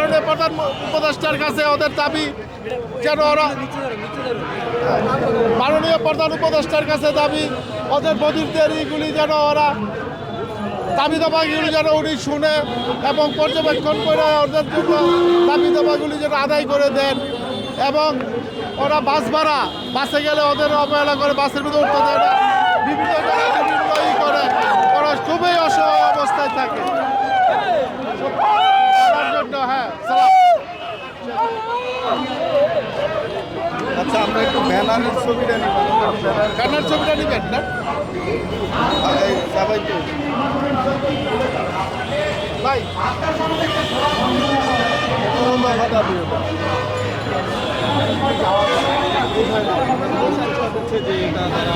মাননীয় প্রধান উপদেষ্টার কাছে ওদের দাবি যেন ওরা মাননীয় প্রধান উপদেষ্টার কাছে দাবি, ওদের বদিরদের ইগুলি যেন ওরা দাবি দাবাগুলি যেন উনি শুনে এবং পর্যবেক্ষণ করে ওদের জন্য দাবি দাবাগুলি যেন আদায় করে দেন এবং ওরা বাস ভাড়া, বাসে গেলে ওদের অবহেলা করে, বাসের মধ্যে উঠতে দেয় না। বিভিন্ন জায়গায় বিভিন্ন ই করে ওরা খুবই অসহায় অবস্থায় থাকে তার জন্য হ্যাঁ সালাম আচ্ছা আমরা একটু ব্যানারের ছবিটা নিব। ব্যানার ছবিটা নেবেন না? সবাই তো। ভাই যে এটা যারা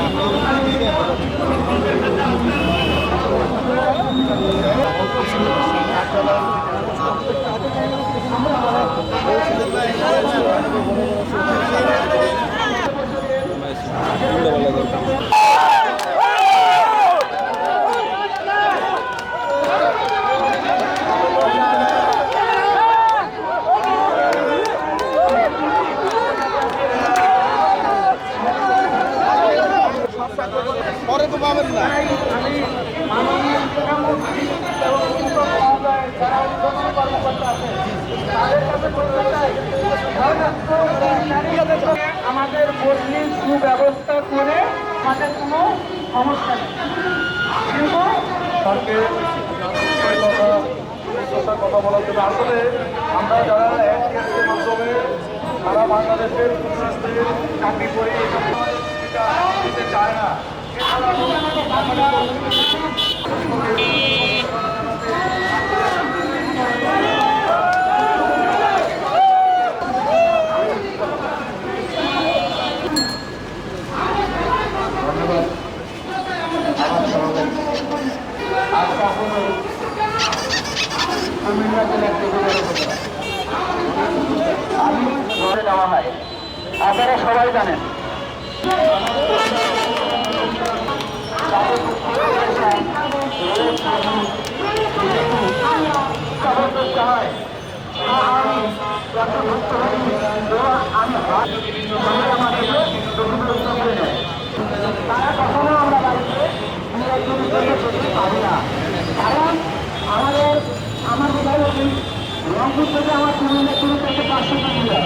পাবেন না। আমাদের বদলির সুব্যবস্থা করে তাদের কোনো সমস্যা নেই। কথা বলার জন্য আসলে আমরা যারা এনটিএসের মাধ্যমে সারা বাংলাদেশের চাকরি করে দিতে চায় না আপনারা সবাই জানেন। তারা কখনো আমরা বাড়িতে পারি না। কারণ আমাদের আমার হয় রংপুর থেকে আমার তিন থেকে পাঁচশো টাকা।